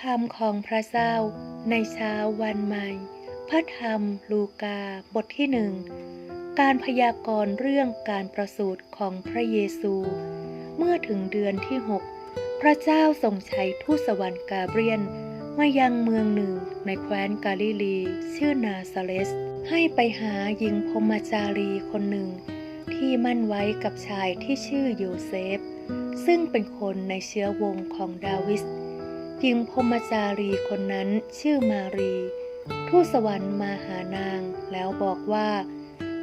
คำของพระเจ้าในเช้าวันใหม่ พระธรรมลูกาบทที่หนึ่ง การพยากรณ์เรื่องการประสูติของพระเยซู เมื่อถึงเดือนที่หกพระเจ้าทรงใช้ทูตสวรรค์กาเบรียนมายังเมืองหนึ่งในแคว้นกาลิลี ชื่อนาซาเลส ให้ไปหาหญิงพมจารีคนหนึ่ง ที่มั่นไว้กับชายที่ชื่อโยเซฟ ซึ่งเป็นคนในเชื้อวงของดาวิส หญิงพมจารีคนนั้นชื่อมารี ทูตสวรรค์มาหานางแล้วบอกว่า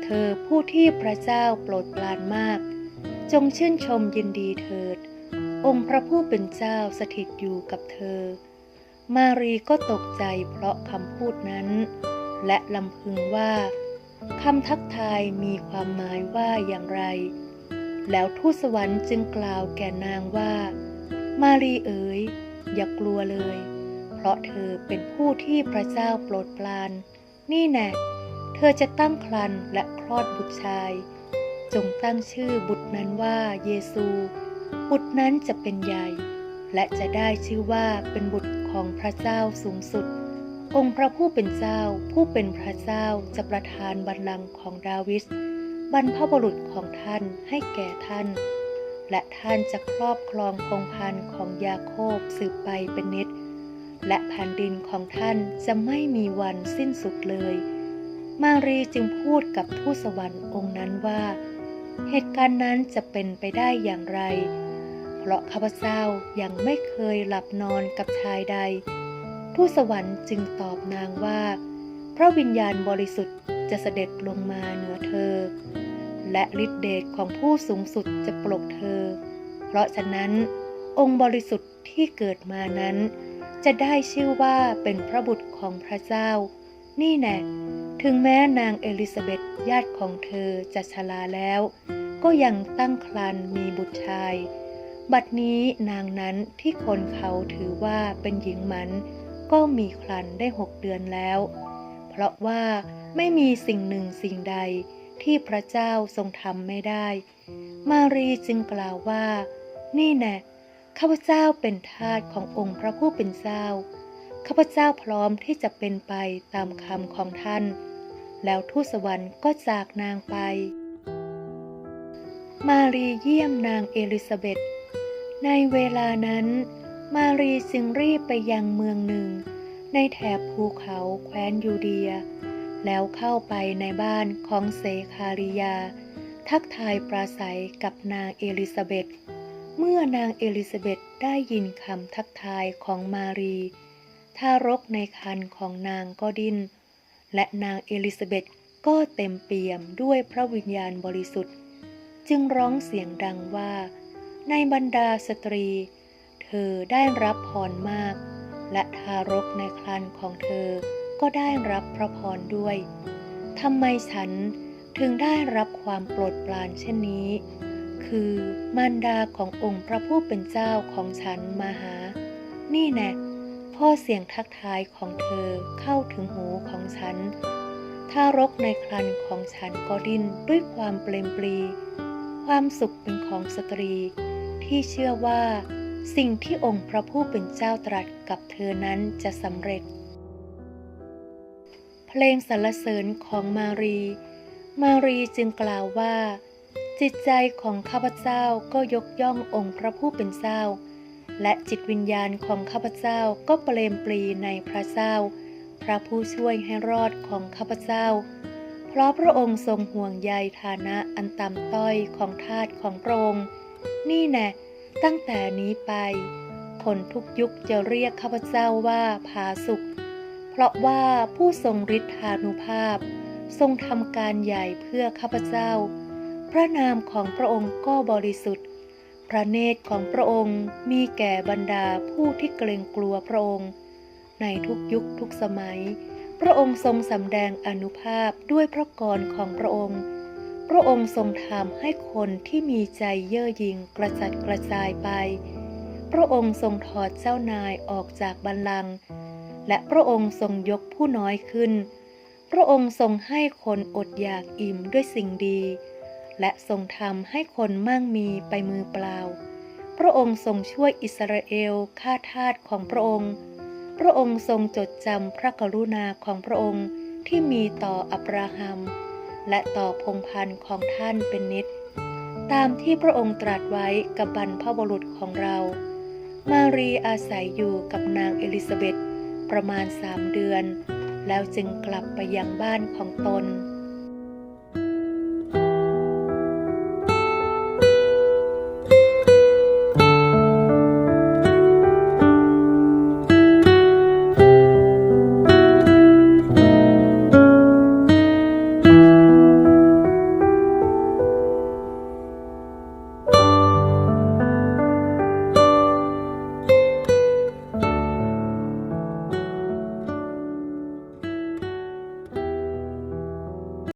เธอผู้ที่พระเจ้าโปรดปรานมาก จงชื่นชมยินดีเถิด องค์พระผู้เป็นเจ้าสถิตอยู่กับเธอ มารีก็ตกใจเพราะคำพูดนั้น และลำพึงว่าคำทักทายมีความหมายว่าอย่างไร แล้วทูตสวรรค์จึงกล่าวแก่นางว่า มารีเอ๋ย อย่ากลัวเลย เพราะเธอเป็นผู้ที่พระเจ้าโปรดปราน นี่แน่เธอจะตั้งครรภ์และคลอดบุตรชาย จงตั้งชื่อบุตรนั้นว่าเยซู บุตรนั้นจะเป็นใหญ่ และจะได้ชื่อว่าเป็นบุตรของพระเจ้าสูงสุด องค์พระผู้เป็นเจ้าผู้เป็นพระเจ้าจะประทานบัลลังก์ของดาวิดบรรพบุรุษของท่านให้แก่ท่าน และท่านจะครอบครองพงพันธ์ของยาโคบสืบไปเป็นนิด และแผ่นดินของท่านจะไม่มีวันสิ้นสุดเลย มารีจึงพูดกับทูตสวรรค์องค์นั้นว่า เหตุการณ์นั้นจะเป็นไปได้อย่างไร เพราะข้าพเจ้ายังไม่เคยหลับนอนกับชายใด ทูตสวรรค์จึงตอบนางว่า พระวิญญาณบริสุทธิ์จะเสด็จลงมาเหนือเธอ และฤทธิเดชของผู้สูงสุดจะปลกเธอ เพราะฉะนั้น องค์บริสุทธิ์ที่เกิดมานั้น จะได้ชื่อว่าเป็นพระบุตรของพระเจ้า นี่แน่ถึงแม้นางเอลิซาเบธญาติของเธอจะชราแล้ว ก็ยังตั้งครรภ์มีบุตรชาย บัดนี้นางนั้นที่คนเขาถือว่าเป็นหญิงหมันก็มีครรภ์ได้หกเดือนแล้ว เพราะว่าไม่มีสิ่งหนึ่งสิ่งใด ที่พระเจ้าทรงทำไม่ได้ มารีจึงกล่าวว่า นี่แน่ข้าพเจ้าเป็นทาสขององค์พระผู้เป็นเจ้า ข้าพเจ้าพร้อมที่จะเป็นไปตามคำของท่าน แล้วทูตสวรรค์ก็จากนางไป มารีเยี่ยมนางเอลิซาเบธในเวลานั้น มารีจึงรีบไปยังเมืองหนึ่ง ในแถบภูเขาแคว้นยูเดีย แล้วเข้าไปในบ้านของเซคาริยา ทักทายปราศัยกับนางเอลิซาเบธเมื่อนางเอลิซาเบธได้ยินคำทักทายของมารีทารกในครรภ์ของนางก็ดิ้น และนางเอลิซาเบธก็เต็มเปี่ยมด้วยพระวิญญาณบริสุทธิ์ จึงร้องเสียงดังว่า ในบรรดาสตรี เธอได้รับพรมาก และทารกในครรภ์ของเธอ ก็ได้รับพระพรด้วยทำไมฉันถึงได้รับความโปรดปรานเช่นนี้ คือมารดาขององค์พระผู้เป็นเจ้าของฉันมาหา นี่แน่พ่อเสียงทักทายของเธอเข้าถึงหูของฉัน ทารกในครรภ์ของฉันก็ดิ้นด้วยความเปลมปลี ความสุขเป็นของสตรี ที่เชื่อว่า สิ่งที่องค์พระผู้เป็นเจ้าตรัสกับเธอนั้นจะสำเร็จ เพลงสรรเสริญของมารี มารีจึงกล่าวว่า จิตใจของข้าพเจ้าก็ยกย่ององค์พระผู้เป็นเจ้า และจิตวิญญาณของข้าพเจ้าก็เปลมปลีในพระเจ้า พระผู้ช่วยให้รอดของข้าพเจ้า เพราะพระองค์ทรงห่วงใยฐานะอันต่ำต้อยของทาสของพระองค์ นี่แน่ตั้งแต่นี้ไป คนทุกยุคจะเรียกข้าพเจ้าว่าผาสุข เพราะว่าผู้ทรงฤทธานุภาพ ทรงทำการใหญ่เพื่อข้าพเจ้า พระนามของพระองค์ก็บริสุทธิ์ พระเนตรของพระองค์มีแก่บรรดาผู้ที่เกรงกลัวพระองค์ ในทุกยุคทุกสมัย พระองค์ทรงสำแดงอนุภาพด้วยพระกรของพระองค์ พระองค์ทรงทำให้คนที่มีใจเย่อหยิ่งกระจัดกระจายไป พระองค์ทรงถอดเจ้านายออกจากบัลลังก์ และพระองค์ทรงยกผู้น้อยขึ้น พระองค์ทรงให้คนอดอยากอิ่มด้วยสิ่งดี และทรงทำให้คนมั่งมีไปมือเปล่า พระองค์ทรงช่วยอิสราเอลฆ่าทาสของพระองค์ พระองค์ทรงจดจำพระกรุณาของพระองค์ที่มีต่ออับราฮัม และต่อพงพันธ์ของท่านเป็นนิด ตามที่พระองค์ตรัสไว้กับบรรพบุรุษของเรา มารีอาศัยอยู่กับนางเอลิซาเบธ ประมาณสามเดือน แล้วจึงกลับไปยังบ้านของตน